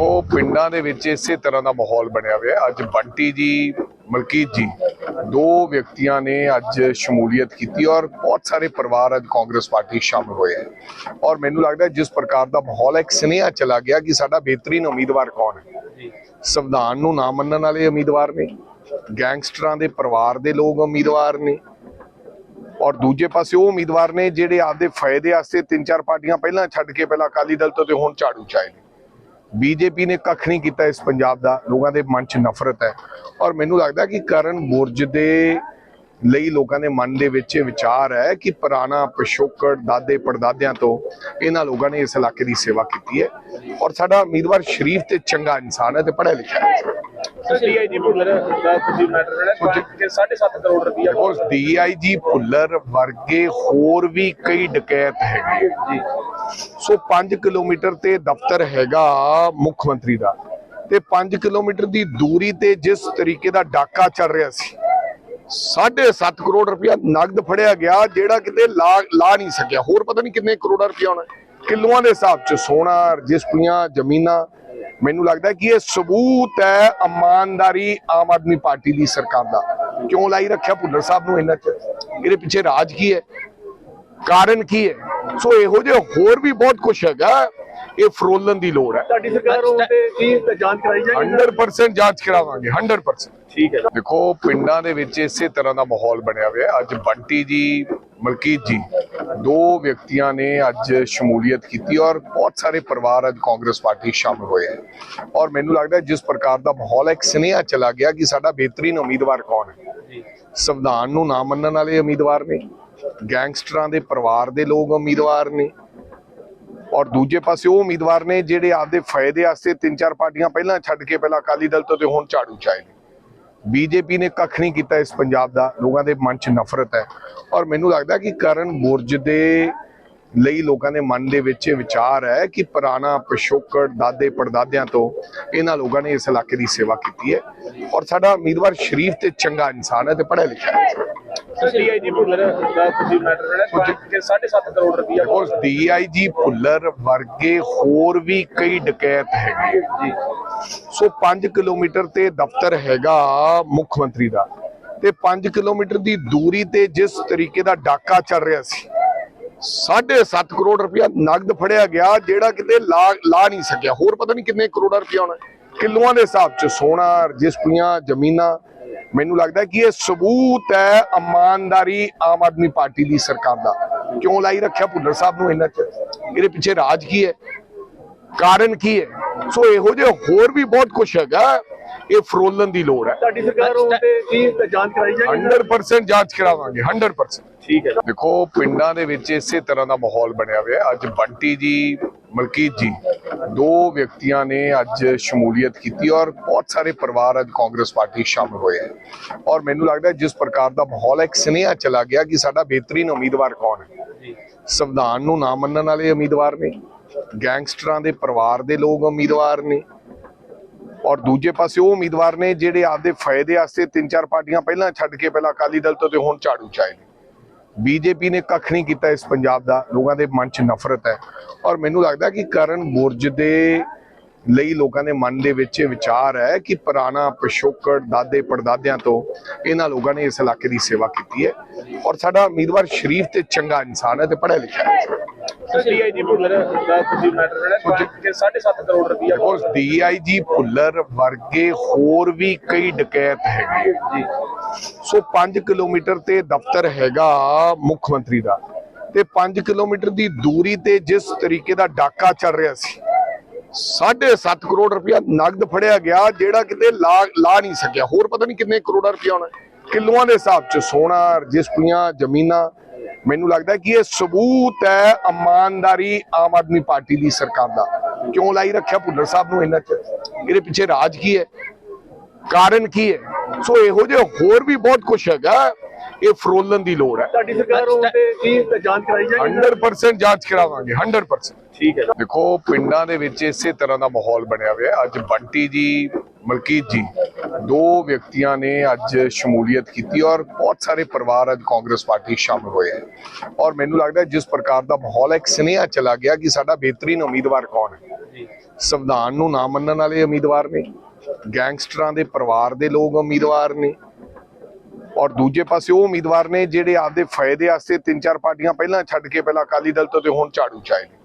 ਦੇਖੋ ਪਿੰਡਾਂ ਦੇ ਵਿੱਚ ਇਸੇ ਤਰ੍ਹਾਂ ਦਾ ਮਾਹੌਲ ਬਣਿਆ ਹੋਇਆ ਅੱਜ ਬੰਟੀ ਜੀ ਮਲਕੀਤ ਜੀ ਦੋ ਵਿਅਕਤੀਆਂ ਨੇ ਅੱਜ ਸ਼ਮੂਲੀਅਤ ਕੀਤੀ ਔਰ ਬਹੁਤ ਸਾਰੇ ਪਰਿਵਾਰ ਅੱਜ ਕਾਂਗਰਸ ਪਾਰਟੀ ਸ਼ਾਮਲ ਹੋਏ ਹੈ। ਔਰ ਮੈਨੂੰ ਲੱਗਦਾ ਜਿਸ ਪ੍ਰਕਾਰ ਦਾ ਮਾਹੌਲ ਹੈ ਇੱਕ ਸੁਨੇਹਾ ਚਲਾ ਗਿਆ ਕਿ ਸਾਡਾ ਬਿਹਤਰੀਨ ਉਮੀਦਵਾਰ ਕੌਣ ਹੈ। ਸੰਵਿਧਾਨ ਨੂੰ ਨਾ ਮੰਨਣ ਵਾਲੇ ਉਮੀਦਵਾਰ ਨੇ ਗੈਂਗਸਟਰਾਂ ਦੇ ਪਰਿਵਾਰ ਦੇ ਲੋਕ ਉਮੀਦਵਾਰ ਨੇ ਔਰ ਦੂਜੇ ਪਾਸੇ ਉਹ ਉਮੀਦਵਾਰ ਨੇ ਜਿਹੜੇ ਆਪਦੇ ਫਾਇਦੇ ਵਾਸਤੇ ਤਿੰਨ ਚਾਰ ਪਾਰਟੀਆਂ ਪਹਿਲਾਂ ਛੱਡ ਕੇ ਪਹਿਲਾਂ ਅਕਾਲੀ ਦਲ ਤੋਂ ਤੇ ਹੁਣ ਝਾੜੂ ਚਾਏ ਨੇ। ਬੀਜੇਪੀ ਨੇ ਕੱਖ ਨਹੀਂ ਕੀਤਾ ਇਸ ਪੰਜਾਬ ਦਾ। ਲੋਕਾਂ ਦੇ ਮਨ 'ਚ ਨਫ਼ਰਤ ਹੈ। ਔਰ ਮੈਨੂੰ ਲੱਗਦਾ ਕਿ ਕਰਨ ਬੁਰਜ ਦੇ ਲਈ ਲੋਕਾਂ ਦੇ ਮਨ ਦੇ ਵਿੱਚ ਇਹ ਵਿਚਾਰ ਹੈ ਕਿ ਪੁਰਾਣਾ ਪਿਛੋਕੜ ਦਾਦੇ ਪੜਦਾਦਿਆਂ ਤੋਂ ਇਹਨਾਂ ਲੋਕਾਂ ਨੇ ਇਸ ਇਲਾਕੇ ਦੀ ਸੇਵਾ ਕੀਤੀ ਹੈ। ਔਰ ਸਾਡਾ ਉਮੀਦਵਾਰ ਸ਼ਰੀਫ ਤੇ ਚੰਗਾ ਇਨਸਾਨ ਹੈ ਤੇ ਪੜ੍ਹਿਆ ਲਿਖਿਆ ਹੈ। ਡੀਆਈਜੀ ਭੁੱਲਰ ਦਾ ਤੁਸੀਂ ਮੈਟਰ ਜਿਹੜਾ ਕਿ 7.5 ਕਰੋੜ ਰੁਪਇਆ ਦੇਖੋ ਡੀਆਈਜੀ ਭੁੱਲਰ ਵਰਗੇ ਹੋਰ ਵੀ ਕਈ ਡਕੈਤ ਹੈਗੇ। ਜੀ। ਸੋ 5 ਕਿਲੋਮੀਟਰ ਤੇ ਦਫ਼ਤਰ ਹੈਗਾ ਮੁੱਖ ਮੰਤਰੀ ਦਾ ਤੇ 5 ਕਿਲੋਮੀਟਰ ਦੀ ਦੂਰੀ ਤੇ ਜਿਸ ਤਰੀਕੇ ਦਾ ਡਾਕਾ ਚੱਲ ਰਿਹਾ ਸੀ 7.5 ਕਰੋੜ ਰੁਪਇਆ ਨਗਦ ਫੜਿਆ ਗਿਆ ਜਿਹੜਾ ਕਿਤੇ ਲਾ ਲਾ ਨਹੀਂ ਸਕਿਆ। ਹੋਰ ਪਤਾ ਨਹੀਂ ਕਿੰਨੇ ਕਰੋੜਾ ਰੁਪਇਆ ਹੋਣਾ। ਕਿਲੋਆਂ ਦੇ ਹਿਸਾਬ ਚ ਸੋਨਾ ਰਜਿਸਟਰੀਆਂ ਜ਼ਮੀਨਾਂ ਮੈਨੂੰ ਲੱਗਦਾ ਕਿ ਇਹ ਸਬੂਤ ਹੈ ਇਮਾਨਦਾਰੀ ਆਮ ਆਦਮੀ ਪਾਰਟੀ ਦੀ ਸਰਕਾਰ ਦਾ। ਕਿਉਂ ਲਾਈ ਰੱਖਿਆ ਭੁੱਲਰ ਸਾਹਿਬ ਨੂੰ ਇਹਨਾਂ ਚ? ਇਹਦੇ ਪਿੱਛੇ ਰਾਜ ਕੀ ਹੈ? ਕਾਰਨ ਕੀ ਹੈ? ਸੋ ਇਹੋ ਜਿਹੇ ਹੋਰ ਵੀ ਬਹੁਤ ਕੁਝ ਹੈਗਾ ਇਹ ਫਰੋਲਣ ਦੀ ਲੋੜ ਹੈ। ਤੁਹਾਡੀ ਸਰਕਾਰ ਹੋਣ ਤੇ ਕੀ ਜਾਂਚ ਕਰਾਈ ਜਾਏਗੀ 100% ਜਾਂਚ ਕਰਾਵਾਂਗੇ 100% ਠੀਕ ਹੈ। ਦੇਖੋ ਪਿੰਡਾਂ ਦੇ ਵਿੱਚ ਇਸੇ ਤਰ੍ਹਾਂ ਦਾ ਮਾਹੌਲ ਬਣਿਆ ਹੋਇਆ ਅੱਜ ਬੰਟੀ ਜੀ ਮਲਕੀਤ ਜੀ ਦੋ ਵਿਅਕਤੀਆਂ ਨੇ ਅੱਜ ਸ਼ਮੂਲੀਅਤ ਕੀਤੀ ਔਰ ਬਹੁਤ ਸਾਰੇ ਪਰਿਵਾਰ ਅੱਜ ਕਾਂਗਰਸ ਪਾਰਟੀ ਸ਼ਾਮਲ ਹੋਏ ਹੈ। ਔਰ ਮੈਨੂੰ ਲੱਗਦਾ ਜਿਸ ਪ੍ਰਕਾਰ ਦਾ ਮਾਹੌਲ ਹੈ ਇੱਕ ਸੁਨੇਹਾ ਚਲਾ ਗਿਆ ਕਿ ਸਾਡਾ ਬਿਹਤਰੀਨ ਉਮੀਦਵਾਰ ਕੌਣ ਹੈ। ਜੀ। ਸੰਵਿਧਾਨ ਨੂੰ ਨਾ ਮੰਨਣ ਵਾਲੇ ਉਮੀਦਵਾਰ ਨੇ ਗੈਂਗਸਟਰਾਂ ਦੇ ਪਰਿਵਾਰ ਦੇ ਲੋਕ ਉਮੀਦਵਾਰ ਨੇ। ਔਰ ਦੂਜੇ ਪਾਸੇ ਉਹ ਉਮੀਦਵਾਰ ਨੇ ਜਿਹੜੇ ਆਪਦੇ ਫਾਇਦੇ ਵਾਸਤੇ ਤਿੰਨ ਚਾਰ ਪਾਰਟੀਆਂ ਪਹਿਲਾਂ ਛੱਡ ਕੇ ਪਹਿਲਾਂ ਅਕਾਲੀ ਦਲ ਤੋਂ ਤੇ ਹੁਣ ਝਾੜੂ ਚਾਏ ਨੇ। ਬੀਜੇਪੀ ਨੇ ਕੱਖ ਨਹੀਂ ਕੀਤਾ ਇਸ ਪੰਜਾਬ ਦਾ। ਲੋਕਾਂ ਦੇ ਮਨ 'ਚ ਨਫ਼ਰਤ ਹੈ। ਔਰ ਮੈਨੂੰ ਲੱਗਦਾ ਕਿ ਕਰਨ ਬੁਰਜ ਦੇ ਲਈ ਲੋਕਾਂ ਦੇ ਮਨ ਦੇ ਵਿੱਚ ਇਹ ਵਿਚਾਰ ਹੈ ਕਿ ਪੁਰਾਣਾ ਪਿਛੋਕੜ ਦਾਦੇ ਪੜਦਾਦਿਆਂ ਤੋਂ ਇਹਨਾਂ ਲੋਕਾਂ ਨੇ ਇਸ ਇਲਾਕੇ ਦੀ ਸੇਵਾ ਕੀਤੀ ਹੈ। ਔਰ ਸਾਡਾ ਉਮੀਦਵਾਰ ਸ਼ਰੀਫ ਤੇ ਚੰਗਾ ਇਨਸਾਨ ਹੈ ਤੇ ਪੜ੍ਹਿਆ ਲਿਖਿਆ ਹੈ। ਡੀਆਈਜੀ ਭੁੱਲਰ ਦਾ ਤੁਸੀਂ ਮੈਟਰ ਜਿਹੜਾ ਕਿ 7.5 ਕਰੋੜ ਰੁਪਇਆ ਉਸ ਡੀਆਈਜੀ ਭੁੱਲਰ ਵਰਗੇ ਹੋਰ ਵੀ ਕਈ ਡਕੈਤ ਹੈਗੇ ਜੀ। ਸੋ 5 ਕਿਲੋਮੀਟਰ ਤੇ ਦਫ਼ਤਰ ਹੈਗਾ ਮੁੱਖ ਮੰਤਰੀ ਦਾ ਤੇ 5 ਕਿਲੋਮੀਟਰ ਦੀ ਦੂਰੀ ਤੇ ਜਿਸ ਤਰੀਕੇ ਦਾ ਡਾਕਾ ਚੱਲ ਰਿਹਾ ਸੀ 7.5 ਕਰੋੜ ਰੁਪਇਆ ਨਗਦ ਫੜਿਆ ਗਿਆ ਜਿਹੜਾ ਕਿਤੇ ਲਾ ਲਾ ਨਹੀਂ ਸਕਿਆ। ਹੋਰ ਪਤਾ ਨਹੀਂ ਕਿੰਨੇ ਕਰੋੜਾ ਰੁਪਇਆ ਹੋਣਾ। ਕਿਲੋਆਂ ਦੇ ਹਿਸਾਬ ਚ ਸੋਨਾ ਰਜਿਸਟਰੀਆਂ ਜ਼ਮੀਨਾਂ ਮੈਨੂੰ ਲੱਗਦਾ ਕਿ ਇਹ ਸਬੂਤ ਹੈ ਇਮਾਨਦਾਰੀ ਆਮ ਆਦਮੀ ਪਾਰਟੀ ਦੀ ਸਰਕਾਰ ਦਾ। ਕਿਉਂ ਲਾਈ ਰੱਖਿਆ ਭੁੱਲਰ ਸਾਹਿਬ ਨੂੰ ਇਹਨਾਂ ਚ? ਇਹਦੇ ਪਿੱਛੇ ਰਾਜ ਕੀ ਹੈ? ਕਾਰਨ ਕੀ ਹੈ? ਸੋ ਇਹੋ ਜਿਹੇ ਹੋਰ ਵੀ ਬਹੁਤ ਕੁਝ ਹੈਗਾ। ਇਹ ਫਰੋਲਣ ਦੀ ਲੋੜ ਹੈ। ਤੁਹਾਡੀ ਸਰਕਾਰ ਹੋਣ ਤੇ ਕੀ ਜਾਂਚ ਕਰਾਈ ਜਾਏਗੀ? 100% ਜਾਂਚ ਕਰਾਵਾਂਗੇ 100% ਠੀਕ ਹੈ। ਦੇਖੋ ਪਿੰਡਾਂ ਦੇ ਵਿੱਚ ਇਸੇ ਤਰ੍ਹਾਂ ਦਾ ਮਾਹੌਲ ਬਣਿਆ ਹੋਇਆ ਅੱਜ ਬੰਟੀ ਜੀ ਮਲਕੀਤ ਜੀ ਦੋ ਵਿਅਕਤੀਆਂ ਨੇ ਅੱਜ ਸ਼ਮੂਲੀਅਤ ਕੀਤੀ ਔਰ ਬਹੁਤ ਸਾਰੇ ਪਰਿਵਾਰ ਅੱਜ ਕਾਂਗਰਸ ਪਾਰਟੀ ਸ਼ਾਮਲ ਹੋਏ ਹੈ ਔਰ ਮੈਨੂੰ ਲੱਗਦਾ ਜਿਸ ਪ੍ਰਕਾਰ ਦਾ ਮਾਹੌਲ ਹੈ ਇੱਕ ਸੁਨੇਹਾ ਚਲਾ ਗਿਆ ਕਿ ਸਾਡਾ ਬਿਹਤਰੀਨ ਉਮੀਦਵਾਰ ਕੌਣ ਹੈ। ਸੰਵਿਧਾਨ ਨੂੰ ਨਾ ਮੰਨਣ ਵਾਲੇ ਉਮੀਦਵਾਰ ਨੇ ਗੈਂਗਸਟਰਾਂ ਦੇ ਪਰਿਵਾਰ ਦੇ ਲੋਕ ਉਮੀਦਵਾਰ ਨੇ ਔਰ ਦੂਜੇ ਪਾਸੇ ਉਹ ਉਮੀਦਵਾਰ ਨੇ ਜਿਹੜੇ ਆਪਦੇ ਫਾਇਦੇ ਵਾਸਤੇ ਤਿੰਨ ਚਾਰ ਪਾਰਟੀਆਂ ਪਹਿਲਾਂ ਛੱਡ ਕੇ ਪਹਿਲਾਂ ਅਕਾਲੀ ਦਲ ਤੋਂ ਤੇ ਹੁਣ ਝਾੜੂ ਚਾਏ ਨੇ। ਬੀਜੇਪੀ ਨੇ ਕੱਖ ਨਹੀਂ ਕੀਤਾ ਇਸ ਪੰਜਾਬ ਦਾ। ਲੋਕਾਂ ਦੇ ਮਨ 'ਚ ਨਫ਼ਰਤ ਹੈ। ਔਰ ਮੈਨੂੰ ਲੱਗਦਾ ਕਿ ਕਰਨ ਬੁਰਜ ਦੇ ਲਈ ਲੋਕਾਂ ਦੇ ਮਨ ਦੇ ਵਿੱਚ ਇਹ ਵਿਚਾਰ ਹੈ ਕਿ ਪੁਰਾਣਾ ਪਿਛੋਕੜ ਦਾਦੇ ਪੜਦਾਦਿਆਂ ਤੋਂ ਇਹਨਾਂ ਲੋਕਾਂ ਨੇ ਇਸ ਇਲਾਕੇ ਦੀ ਸੇਵਾ ਕੀਤੀ ਹੈ। ਔਰ ਸਾਡਾ ਉਮੀਦਵਾਰ ਸ਼ਰੀਫ ਤੇ ਚੰਗਾ ਇਨਸਾਨ ਹੈ ਤੇ ਪੜ੍ਹਿਆ ਲਿਖਿਆ ਹੈ ਡੀਆਈਜੀ ਭੁੱਲਰ ਦਾ ਤੁਸੀਂ ਮੈਟਰ ਜਿਹੜਾ ਕਿ 7.5 ਕਰੋੜ ਰੁਪਇਆ ਉਸ ਡੀਆਈਜੀ ਭੁੱਲਰ ਵਰਗੇ ਹੋਰ ਵੀ ਕਈ ਡਕੈਤ ਹੈਗੇ। ਜੀ। ਸੋ 5 ਕਿਲੋਮੀਟਰ ਤੇ ਦਫ਼ਤਰ ਹੈਗਾ ਮੁੱਖ ਮੰਤਰੀ ਦਾ ਤੇ 5 ਕਿਲੋਮੀਟਰ ਦੀ ਦੂਰੀ ਤੇ ਜਿਸ ਤਰੀਕੇ ਦਾ ਡਾਕਾ ਚੱਲ ਰਿਹਾ ਸੀ 7.5 ਕਰੋੜ ਰੁਪਇਆ ਨਗਦ ਫੜਿਆ ਗਿਆ ਜਿਹੜਾ ਕਿਤੇ ਲਾ ਲਾ ਨਹੀਂ ਸਕਿਆ। ਹੋਰ ਪਤਾ ਨਹੀਂ ਕਿੰਨੇ ਕਰੋੜਾਂ ਰੁਪਇਆ ਹੋਣਾ। ਕਿਲੋਆਂ ਦੇ ਹਿਸਾਬ ਚ ਸੋਨਾ, ਰਜਿਸਟਰੀਆਂ, ਜ਼ਮੀਨਾਂ। ਮੈਨੂੰ ਲੱਗਦਾ ਕਿ ਇਹ ਸਬੂਤ ਹੈ ਇਮਾਨਦਾਰੀ ਆਮ ਆਦਮੀ ਪਾਰਟੀ ਦੀ ਸਰਕਾਰ ਦਾ। ਕਿਉਂ ਲਾਈ ਰੱਖਿਆ ਭੁੱਲਰ ਸਾਹਿਬ ਨੂੰ ਇਹਨਾਂ ਚ? ਇਹਦੇ ਪਿੱਛੇ ਰਾਜ ਕੀ ਹੈ? ਕਾਰਨ ਕੀ ਹੈ? ਸੋ ਇਹੋ ਜਿਹੇ ਹੋਰ ਵੀ ਬਹੁਤ ਕੁਝ ਹੈਗਾ ਇਹ ਫਰੋਲਣ ਦੀ ਲੋੜ ਹੈ। ਤੁਹਾਡੀ ਸਰਕਾਰ ਹੋਣ ਤੇ ਕੀ ਜਾਂਚ ਕਰਾਈ ਜਾਏਗੀ? 100% ਜਾਂਚ ਕਰਾਵਾਂਗੇ 100% ਠੀਕ ਹੈ। ਦੇਖੋ ਪਿੰਡਾਂ ਦੇ ਵਿੱਚ ਇਸੇ ਤਰ੍ਹਾਂ ਦਾ ਮਾਹੌਲ ਬਣਿਆ ਹੋਇਆ ਅੱਜ ਬੰਟੀ ਜੀ ਮਲਕੀਤ ਜੀ ਦੋ ਵਿਅਕਤੀਆਂ ਨੇ ਅੱਜ ਸ਼ਮੂਲੀਅਤ ਕੀਤੀ ਔਰ ਬਹੁਤ ਸਾਰੇ ਪਰਿਵਾਰ ਅੱਜ ਕਾਂਗਰਸ ਪਾਰਟੀ ਸ਼ਾਮਲ ਹੋਏ ਹੈ। ਔਰ ਮੈਨੂੰ ਲੱਗਦਾ ਜਿਸ ਪ੍ਰਕਾਰ ਦਾ ਮਾਹੌਲ ਹੈ ਇੱਕ ਸੁਨੇਹਾ ਚਲਾ ਗਿਆ ਕਿ ਸਾਡਾ ਬਿਹਤਰੀਨ ਉਮੀਦਵਾਰ ਕੌਣ ਹੈ? ਸੰਵਿਧਾਨ ਨੂੰ ਨਾ ਮੰਨਣ ਵਾਲੇ ਉਮੀਦਵਾਰ ਨੇ। ਗੈਂਗਸਟਰਾਂ ਦੇ ਪਰਿਵਾਰ ਦੇ ਲੋਕ ਉਮੀਦਵਾਰ ਨੇ। ਔਰ ਦੂਜੇ ਪਾਸੇ ਉਹ ਉਮੀਦਵਾਰ ਨੇ ਜਿਹੜੇ ਆਪਦੇ ਫਾਇਦੇ ਵਾਸਤੇ ਤਿੰਨ ਚਾਰ ਪਾਰਟੀਆਂ ਪਹਿਲਾਂ ਛੱਡ ਕੇ ਪਹਿਲਾਂ ਅਕਾਲੀ ਦਲ ਤੋਂ ਤੇ ਹੁਣ ਝਾੜੂ ਚਾਏ ਨੇ।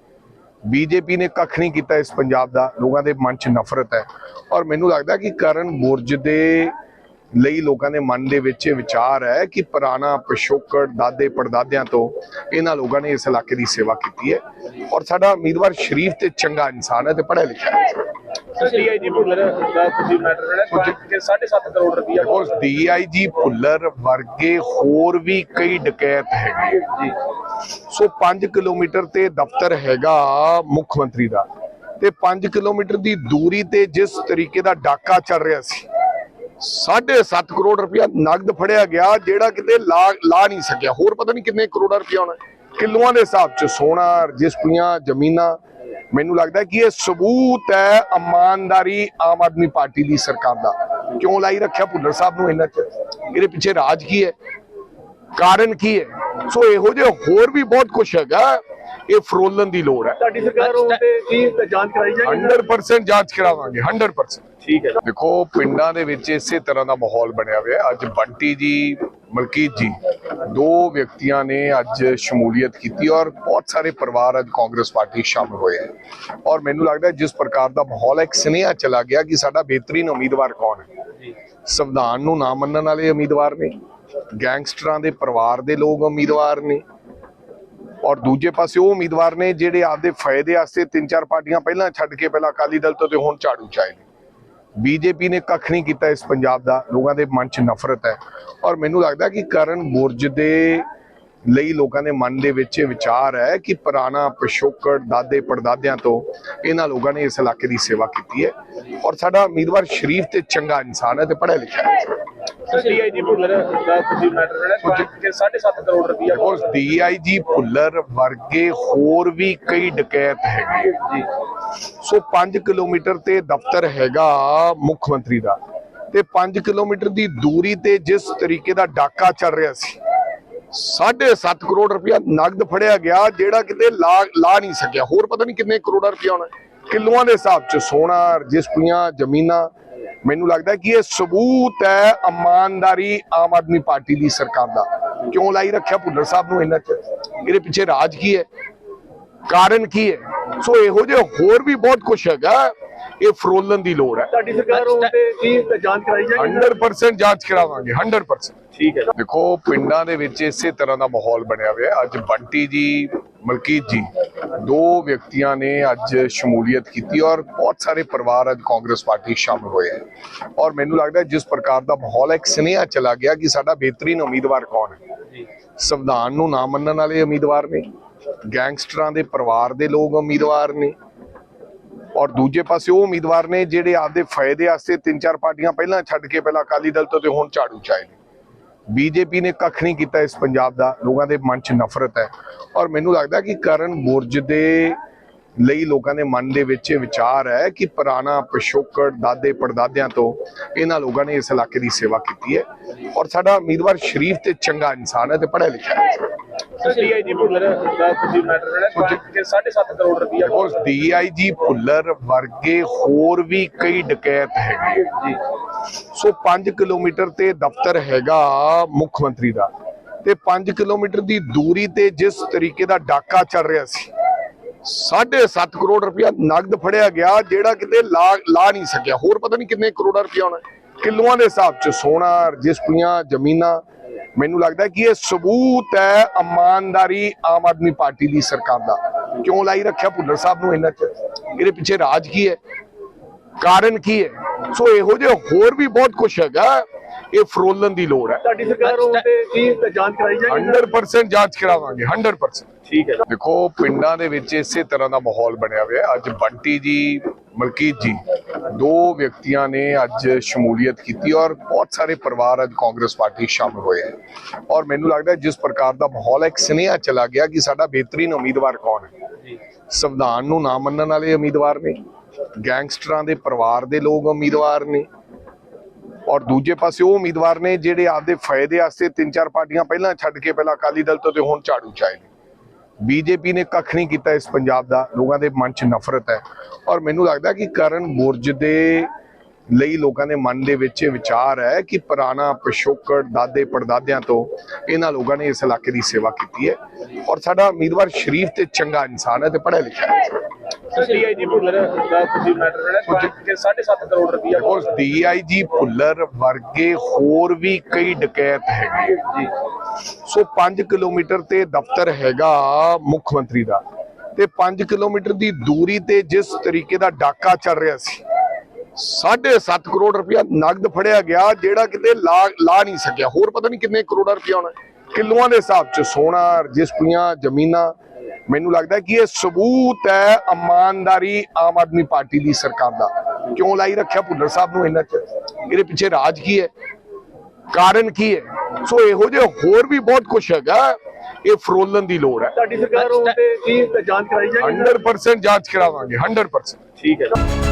ਬੀਜੇਪੀ ਨੇ ਕੱਖ ਨਹੀਂ ਕੀਤਾ ਇਸ ਪੰਜਾਬ ਦਾ। ਲੋਕਾਂ ਦੇ ਮਨ 'ਚ ਨਫ਼ਰਤ ਹੈ। ਔਰ ਮੈਨੂੰ ਲੱਗਦਾ ਕਿ ਕਰਨ ਬੁਰਜ ਦੇ ਲਈ ਲੋਕਾਂ ਦੇ ਮਨ ਦੇ ਵਿੱਚ ਇਹ ਵਿਚਾਰ ਹੈ ਕਿ ਪੁਰਾਣਾ ਪਿਛੋਕੜ ਦਾਦੇ ਪੜਦਾਦਿਆਂ ਤੋਂ ਇਹਨਾਂ ਲੋਕਾਂ ਨੇ ਇਸ ਇਲਾਕੇ ਦੀ ਸੇਵਾ ਕੀਤੀ ਹੈ ਔਰ ਸਾਡਾ ਉਮੀਦਵਾਰ ਸ਼ਰੀਫ ਤੇ ਚੰਗਾ ਇਨਸਾਨ ਹੈ ਤੇ ਪੜ੍ਹਿਆ ਲਿਖਿਆ ਹੈ। ਡੀਆਈਜੀ ਭੁੱਲਰ ਦਾ ਤੁਸੀਂ ਮੈਟਰ ਜਿਹੜਾ ਕਿ 7.5 ਕਰੋੜ ਰੁਪਇਆ ਦੇਖੋ ਡੀਆਈਜੀ ਭੁੱਲਰ ਵਰਗੇ ਹੋਰ ਵੀ ਕਈ ਡਕੈਤ ਹੈਗੇ। ਜੀ। ਸੋ 5 ਕਿਲੋਮੀਟਰ ਤੇ ਦਫ਼ਤਰ ਹੈਗਾ ਮੁੱਖ ਮੰਤਰੀ ਦਾ ਤੇ 5 ਕਿਲੋਮੀਟਰ ਦੀ ਦੂਰੀ ਤੇ ਜਿਸ ਤਰੀਕੇ ਦਾ ਡਾਕਾ ਚੱਲ ਰਿਹਾ ਸੀ 7.5 ਕਰੋੜ ਰੁਪਇਆ ਨਗਦ ਫੜਿਆ ਗਿਆ, ਜਿਹੜਾ ਕਿਤੇ ਲਾ ਲਾ ਨਹੀਂ ਸਕਿਆ। ਹੋਰ ਪਤਾ ਨਹੀਂ ਕਿੰਨੇ ਕਰੋੜਾ ਰੁਪਇਆ ਹੋਣਾ। ਕਿਲੋਆਂ ਦੇ ਹਿਸਾਬ ਚ ਸੋਨਾ, ਰਜਿਸਟਰੀਆਂ, ਜ਼ਮੀਨਾਂ। ਮੈਨੂੰ ਲੱਗਦਾ ਕਿ ਇਹ ਸਬੂਤ ਹੈ ਇਮਾਨਦਾਰੀ ਆਮ ਆਦਮੀ ਪਾਰਟੀ ਦੀ ਸਰਕਾਰ ਦਾ। ਕਿਉਂ ਲਾਈ ਰੱਖਿਆ? ਭੁੱਲਰ ਸਾਹਿਬ ਨੂੰ ਇਹਨਾਂ ਚ। ਇਹਦੇ ਪਿੱਛੇ ਰਾਜ ਕੀ ਹੈ? ਕਾਰਨ ਕੀ ਹੈ? ਸੋ ਇਹੋ ਜਿਹੇ ਹੋਰ ਵੀ ਬਹੁਤ ਕੁਝ ਹੈਗਾ। ਇਹ ਫਰੋਲਣ ਦੀ ਲੋੜ ਹੈ। ਤੁਹਾਡੀ ਸਰਕਾਰ ਉਹ ਤੇ ਕੀ ਜਾਂਚ ਕਰਾਈ ਜਾਏਗੀ? 100% ਜਾਂਚ ਕਰਾਵਾਂਗੇ 100% ਠੀਕ ਹੈ। ਦੇਖੋ ਪਿੰਡਾਂ ਦੇ ਵਿੱਚ ਇਸੇ ਤਰ੍ਹਾਂ ਦਾ ਮਾਹੌਲ ਬਣਿਆ ਹੋਇਆ ਅੱਜ ਬੰਟੀ ਜੀ ਮਲਕੀਤ ਜੀ ਦੋ ਵਿਅਕਤੀਆਂ ਨੇ ਅੱਜ ਸ਼ਮੂਲੀਅਤ ਕੀਤੀ ਔਰ ਬਹੁਤ ਸਾਰੇ ਪਰਿਵਾਰ ਅੱਜ ਕਾਂਗਰਸ ਪਾਰਟੀ ਸ਼ਾਮਲ ਹੋਏ ਹੈ। ਔਰ ਮੈਨੂੰ ਲੱਗਦਾ ਜਿਸ ਪ੍ਰਕਾਰ ਦਾ ਮਾਹੌਲ ਹੈ ਇੱਕ ਸੁਨੇਹਾ ਚਲਾ ਗਿਆ ਕਿ ਸਾਡਾ ਬਿਹਤਰੀਨ ਉਮੀਦਵਾਰ ਕੌਣ ਹੈ। ਸੰਵਿਧਾਨ ਨੂੰ ਨਾ ਮੰਨਣ ਵਾਲੇ ਉਮੀਦਵਾਰ ਨੇ ਗੈਂਗਸਟਰਾਂ ਦੇ ਪਰਿਵਾਰ ਦੇ ਲੋਕ ਉਮੀਦਵਾਰ ਨੇ ਔਰ ਦੂਜੇ ਪਾਸੇ ਉਹ ਉਮੀਦਵਾਰ ਨੇ ਜਿਹੜੇ ਆਪਦੇ ਫਾਇਦੇ ਵਾਸਤੇ ਤਿੰਨ ਚਾਰ ਪਾਰਟੀਆਂ ਪਹਿਲਾਂ ਛੱਡ ਕੇ ਪਹਿਲਾਂ ਅਕਾਲੀ ਦਲ ਤੋਂ ਤੇ ਹੁਣ ਝਾੜੂ ਚਾਏ ਨੇ। ਬੀਜੇਪੀ ਨੇ ਕੱਖ ਨਹੀਂ ਕੀਤਾ ਇਸ ਪੰਜਾਬ ਦਾ। ਲੋਕਾਂ ਦੇ ਮਨ 'ਚ ਨਫ਼ਰਤ ਹੈ। ਔਰ ਮੈਨੂੰ ਲੱਗਦਾ ਕਿ ਕਰਨ ਬੁਰਜ ਦੇ ਲਈ ਲੋਕਾਂ ਦੇ ਮਨ ਦੇ ਵਿੱਚ ਵਿਚਾਰ ਹੈ ਕਿ ਪੁਰਾਣਾ ਪਿਛੋਕੜ ਦਾਦੇ ਪੜਦਾਦਿਆਂ ਤੋਂ ਇਹਨਾਂ ਲੋਕਾਂ ਨੇ ਇਸ ਇਲਾਕੇ ਦੀ ਸੇਵਾ ਕੀਤੀ ਹੈ। ਔਰ ਸਾਡਾ ਉਮੀਦਵਾਰ ਸ਼ਰੀਫ ਤੇ ਚੰਗਾ ਇਨਸਾਨ ਹੈ ਤੇ ਪੜ੍ਹਿਆ ਲਿਖਿਆ ਹੈ। ਡੀਆਈਜੀ ਭੁੱਲਰ ਦਾ ਤੁਸੀਂ ਮੈਟਰ ਜਿਹੜਾ ਕਿ 7.5 ਕਰੋੜ ਰੁਪਇਆ ਦੇਖੋ ਡੀਆਈਜੀ ਭੁੱਲਰ ਵਰਗੇ ਹੋਰ ਵੀ ਕਈ ਡਕੈਤ ਹੈਗੇ। ਜੀ। ਸੋ 5 ਕਿਲੋਮੀਟਰ ਤੇ ਦਫ਼ਤਰ ਹੈਗਾ ਮੁੱਖ ਮੰਤਰੀ ਦਾ ਤੇ 5 ਕਿਲੋਮੀਟਰ ਦੀ ਦੂਰੀ ਤੇ ਜਿਸ ਤਰੀਕੇ ਦਾ ਡਾਕਾ ਚੱਲ ਰਿਹਾ ਸੀ 7.5 ਕਰੋੜ ਰੁਪਇਆ ਨਗਦ ਫੜਿਆ ਗਿਆ ਜਿਹੜਾ ਕਿਤੇ ਲਾ ਲਾ ਨਹੀਂ ਸਕਿਆ। ਹੋਰ ਪਤਾ ਨਹੀਂ ਕਿੰਨੇ ਕਰੋੜਾ ਰੁਪਇਆ ਹੋਣਾ। ਕਿਲੋਆਂ ਦੇ ਹਿਸਾਬ ਚ ਸੋਨਾ ਰਜਿਸਟਰੀਆਂ ਜ਼ਮੀਨਾਂ ਮੈਨੂੰ ਲੱਗਦਾ ਕਿ ਇਹ ਸਬੂਤ ਹੈ ਇਮਾਨਦਾਰੀ ਆਮ ਆਦਮੀ ਪਾਰਟੀ ਦੀ ਸਰਕਾਰ ਦਾ। ਕਿਉਂ ਲਾਈ ਰੱਖਿਆ ਭੁੱਲਰ ਸਾਹਿਬ ਨੂੰ ਇਹਨਾਂ ਚ? ਇਹਦੇ ਪਿੱਛੇ ਰਾਜ ਕੀ ਹੈ? ਕਾਰਨ ਕੀ ਹੈ? ਸੋ ਇਹੋ ਜਿਹੇ ਹੋਰ ਵੀ ਬਹੁਤ ਕੁਝ ਹੈਗਾ। ਇਹ ਫਰੋਲਣ ਦੀ ਲੋੜ ਹੈ। ਤੁਹਾਡੀ ਸਰਕਾਰ ਉਹ ਤੇ ਕੀ ਜਾਂਚ ਕਰਾਈ ਜਾਏਗੀ? 100% ਜਾਂਚ ਕਰਾਵਾਂਗੇ 100% ਠੀਕ ਹੈ ਦੇਖੋ ਪਿੰਡਾਂ ਦੇ ਵਿੱਚ ਇਸੇ ਤਰ੍ਹਾਂ ਦਾ ਮਾਹੌਲ ਬਣਿਆ ਹੋਇਆ ਅੱਜ ਬੰਟੀ ਜੀ ਮਲਕੀਤ ਜੀ ਦੋ ਵਿਅਕਤੀਆਂ ਨੇ ਅੱਜ ਸ਼ਮੂਲੀਅਤ ਕੀਤੀ ਔਰ ਬਹੁਤ ਸਾਰੇ ਪਰਿਵਾਰ ਅੱਜ ਕਾਂਗਰਸ ਪਾਰਟੀ ਸ਼ਾਮਲ ਹੋਏ ਹੈ। ਔਰ ਮੈਨੂੰ ਲੱਗਦਾ ਜਿਸ ਪ੍ਰਕਾਰ ਦਾ ਮਾਹੌਲ ਹੈ ਸੁਨੇਹਾ ਚਲਾ ਗਿਆ ਕਿ ਸਾਡਾ ਬਿਹਤਰੀਨ ਉਮੀਦਵਾਰ ਕੌਣ ਹੈ। ਜੀ। ਸੰਵਿਧਾਨ ਨੂੰ ਨਾ ਮੰਨਣ ਵਾਲੇ ਉਮੀਦਵਾਰ ਨੇ ਗੈਂਗਸਟਰਾਂ ਦੇ ਪਰਿਵਾਰ ਦੇ ਲੋਕ ਉਮੀਦਵਾਰ ਨੇ ਔਰ ਦੂਜੇ ਪਾਸੇ ਉਹ ਉਮੀਦਵਾਰ ਨੇ ਜਿਹੜੇ ਆਪਦੇ ਫਾਇਦੇ ਵਾਸਤੇ ਤਿੰਨ ਚਾਰ ਪਾਰਟੀਆਂ ਪਹਿਲਾਂ ਛੱਡ ਕੇ ਪਹਿਲਾਂ ਅਕਾਲੀ ਦਲ ਤੋਂ ਤੇ ਹੁਣ ਝਾੜੂ ਚਾਏ ਨੇ। ਬੀਜੇਪੀ ਨੇ ਕੱਖ ਨਹੀਂ ਕੀਤਾ ਇਸ ਪੰਜਾਬ ਦਾ। ਲੋਕਾਂ ਦੇ ਮਨ 'ਚ ਨਫ਼ਰਤ ਹੈ। ਔਰ ਮੈਨੂੰ ਲੱਗਦਾ ਕਿ ਕਰਨ ਬੁਰਜ ਦੇ ਲਈ ਲੋਕਾਂ ਦੇ ਮਨ ਦੇ ਵਿੱਚ ਵਿਚਾਰ ਹੈ ਕਿ ਪੁਰਾਣਾ ਪਿਛੋਕੜ ਦਾਦੇ ਪੜਦਾਦਿਆਂ ਤੋਂ ਇਹਨਾਂ ਲੋਕਾਂ ਨੇ ਇਸ ਇਲਾਕੇ ਦੀ ਸੇਵਾ ਕੀਤੀ ਹੈ। ਔਰ ਸਾਡਾ ਉਮੀਦਵਾਰ ਸ਼ਰੀਫ ਤੇ ਚੰਗਾ ਇਨਸਾਨ ਹੈ ਤੇ ਪੜ੍ਹਿਆ ਲਿਖਿਆ ਹੈ। ਡੀਆਈਜੀ ਭੁੱਲਰ ਦਾ ਤੁਸੀਂ ਮੈਟਰ ਜਿਹੜਾ ਕਿ 7.5 ਕਰੋੜ ਰੁਪਇਆ ਦੇਖੋ ਡੀਆਈਜੀ ਭੁੱਲਰ ਵਰਗੇ ਹੋਰ ਵੀ ਕਈ ਡਕੈਤ ਹੈਗੇ। ਜੀ। ਸੋ 5 ਕਿਲੋਮੀਟਰ ਤੇ ਦਫ਼ਤਰ ਹੈਗਾ ਮੁੱਖ ਮੰਤਰੀ ਦਾ ਤੇ 5 ਕਿਲੋਮੀਟਰ ਦੀ ਦੂਰੀ ਤੇ ਜਿਸ ਤਰੀਕੇ ਦਾ ਡਾਕਾ ਚੱਲ ਰਿਹਾ ਸੀ 7.5 ਕਰੋੜ ਰੁਪਇਆ ਨਗਦ ਫੜਿਆ ਗਿਆ ਜਿਹੜਾ ਕਿਤੇ ਲਾ ਲਾ ਨਹੀਂ ਸਕਿਆ। ਹੋਰ ਪਤਾ ਨਹੀਂ ਕਿੰਨੇ ਕਰੋੜਾ ਰੁਪਇਆ ਹੋਣਾ। ਕਿਲੋਆਂ ਦੇ ਹਿਸਾਬ ਚ ਸੋਨਾ ਰਜਿਸਟਰੀਆਂ ਜ਼ਮੀਨਾਂ ਮੈਨੂੰ ਲੱਗਦਾ ਕਿ ਇਹ ਸਬੂਤ ਹੈ ਇਮਾਨਦਾਰੀ ਆਮ ਆਦਮੀ ਪਾਰਟੀ ਦੀ ਸਰਕਾਰ ਦਾ। ਕਿਉਂ ਲਾਈ ਰੱਖਿਆ ਭੁੱਲਰ ਸਾਹਿਬ ਨੂੰ ਇਹਨਾਂ ਚ? ਇਹਦੇ ਪਿੱਛੇ ਰਾਜ ਕੀ ਹੈ? ਕਾਰਨ ਕੀ ਹੈ? ਸੋ ਇਹੋ ਜਿਹੇ ਹੋਰ ਵੀ ਬਹੁਤ ਕੁਝ ਹੈਗਾ। ਇਹ ਫਰੋਲਣ ਦੀ ਲੋੜ ਹੈ। ਤੁਹਾਡੀ ਸਰਕਾਰ ਉਹ ਤੇ ਕੀ ਜਾਂਚ ਕਰਾਈ ਜਾਏਗੀ 100% ਜਾਂਚ ਕਰਾਵਾਂਗੇ 100% ਠੀਕ ਹੈ। ਦੇਖੋ ਪਿੰਡਾਂ ਦੇ ਵਿੱਚ ਇਸੇ ਤਰ੍ਹਾਂ ਦਾ ਮਾਹੌਲ ਬਣਿਆ ਹੋਇਆ ਅੱਜ ਬੰਟੀ ਜੀ ਮਲਕੀਤ ਜੀ ਦੋ ਵਿਅਕਤੀਆਂ ਨੇ ਅੱਜ ਸ਼ਮੂਲੀਅਤ ਕੀਤੀ ਔਰ ਬਹੁਤ ਸਾਰੇ ਪਰਿਵਾਰ ਅੱਜ ਕਾਂਗਰਸ ਪਾਰਟੀ ਸ਼ਾਮਲ ਹੋਏ ਹੈ। ਔਰ ਮੈਨੂੰ ਲੱਗਦਾ ਜਿਸ ਪ੍ਰਕਾਰ ਦਾ ਮਾਹੌਲ ਹੈ ਇੱਕ ਸੁਨੇਹਾ ਚਲਾ ਗਿਆ ਕਿ ਸਾਡਾ ਬਿਹਤਰੀਨ ਉਮੀਦਵਾਰ ਕੌਣ ਹੈ। ਸੰਵਿਧਾਨ ਨੂੰ ਨਾ ਮੰਨਣ ਵਾਲੇ ਉਮੀਦਵਾਰ ਨੇ ਗੈਂਗਸਟਰਾਂ ਦੇ ਪਰਿਵਾਰ ਦੇ ਲੋਕ ਉਮੀਦਵਾਰ ਨੇ ਔਰ ਦੂਜੇ ਪਾਸੇ ਉਹ ਉਮੀਦਵਾਰ ਨੇ ਜਿਹੜੇ ਆਪਦੇ ਫਾਇਦੇ ਵਾਸਤੇ ਤਿੰਨ ਚਾਰ ਪਾਰਟੀਆਂ ਪਹਿਲਾਂ ਛੱਡ ਕੇ ਪਹਿਲਾਂ ਅਕਾਲੀ ਦਲ ਤੋਂ ਤੇ ਹੁਣ ਝਾੜੂ ਚਾਏ ਨੇ। ਬੀਜੇਪੀ ਨੇ ਕੱਖ ਨਹੀਂ ਕੀਤਾ ਇਸ ਪੰਜਾਬ ਦਾ। ਲੋਕਾਂ ਦੇ ਮਨ 'ਚ ਨਫ਼ਰਤ ਹੈ। ਔਰ ਮੈਨੂੰ ਲੱਗਦਾ ਕਿ ਕਰਨ ਬੁਰਜ ਦੇ ਲਈ ਲੋਕਾਂ ਦੇ ਮਨ ਦੇ ਵਿੱਚ ਇਹ ਵਿਚਾਰ ਹੈ ਕਿ ਪੁਰਾਣਾ ਪਿਛੋਕੜ ਦਾਦੇ ਪੜਦਾਦਿਆਂ ਤੋਂ ਇਹਨਾਂ ਲੋਕਾਂ ਨੇ ਇਸ ਇਲਾਕੇ ਦੀ ਸੇਵਾ ਕੀਤੀ ਹੈ। ਔਰ ਸਾਡਾ ਉਮੀਦਵਾਰ ਸ਼ਰੀਫ ਤੇ ਚੰਗਾ ਇਨਸਾਨ ਹੈ ਤੇ ਪੜ੍ਹਿਆ ਲਿਖਿਆ ਹੈ। ਡੀਆਈਜੀ ਭੁੱਲਰ ਦਾ ਤੁਸੀਂ ਮੈਟਰ ਜਿਹੜਾ ਪੰਜ ਕੇ 7.5 ਕਰੋੜ ਰੁਪਇਆ ਉਸ ਡੀਆਈਜੀ ਭੁੱਲਰ ਵਰਗੇ ਹੋਰ ਵੀ ਕਈ ਡਕੈਤ ਹੈਗੇ। ਜੀ। ਸੋ 5 ਕਿਲੋਮੀਟਰ ਤੇ ਦਫ਼ਤਰ ਹੈਗਾ ਮੁੱਖ ਮੰਤਰੀ ਦਾ ਤੇ 5 ਕਿਲੋਮੀਟਰ ਦੀ ਦੂਰੀ ਤੇ ਜਿਸ ਤਰੀਕੇ ਦਾ ਡਾਕਾ ਚੱਲ ਰਿਹਾ ਸੀ 7.5 ਕਰੋੜ ਰੁਪਇਆ ਨਗਦ ਫੜਿਆ ਗਿਆ ਜਿਹੜਾ ਕਿਤੇ ਲਾ ਲਾ ਨਹੀਂ ਸਕਿਆ। ਹੋਰ ਪਤਾ ਨਹੀਂ ਕਿੰਨੇ ਕਰੋੜਾ ਰੁਪਇਆ ਹੋਣਾ। ਕਿਲੋਆਂ ਦੇ ਹਿਸਾਬ ਚ ਸੋਨਾ, ਰਜਿਸਟਰੀਆਂ, ਜ਼ਮੀਨਾਂ। ਮੈਨੂੰ ਲੱਗਦਾ ਕਿ ਇਹ ਸਬੂਤ ਹੈ ਇਮਾਨਦਾਰੀ ਆਮ ਆਦਮੀ ਪਾਰਟੀ ਦੀ ਸਰਕਾਰ ਦਾ। ਕਿਉਂ ਲਾਈ ਰੱਖਿਆ ਭੁੱਲਰ ਸਾਹਿਬ ਨੂੰ ਇਹਨਾਂ ਚ ਇਹਦੇ ਪਿੱਛੇ ਰਾਜ ਕੀ ਹੈ? ਕਾਰਨ ਕੀ ਹੈ? ਸੋ ਇਹੋ ਜਿਹੇ ਹੋਰ ਵੀ ਬਹੁਤ ਕੁਝ ਹੈਗਾ। ਇਹ ਫਰੋਲਣ ਦੀ ਲੋੜ ਹੈ। ਤੁਹਾਡੀ ਸਰਕਾਰ ਹੋਣ ਤੇ ਕੀ ਜਾਂਚ ਕਰਾਈ ਜਾਏਗੀ? 100% ਜਾਂਚ ਕਰਾਵਾਂਗੇ 100% ਠੀਕ ਹੈ।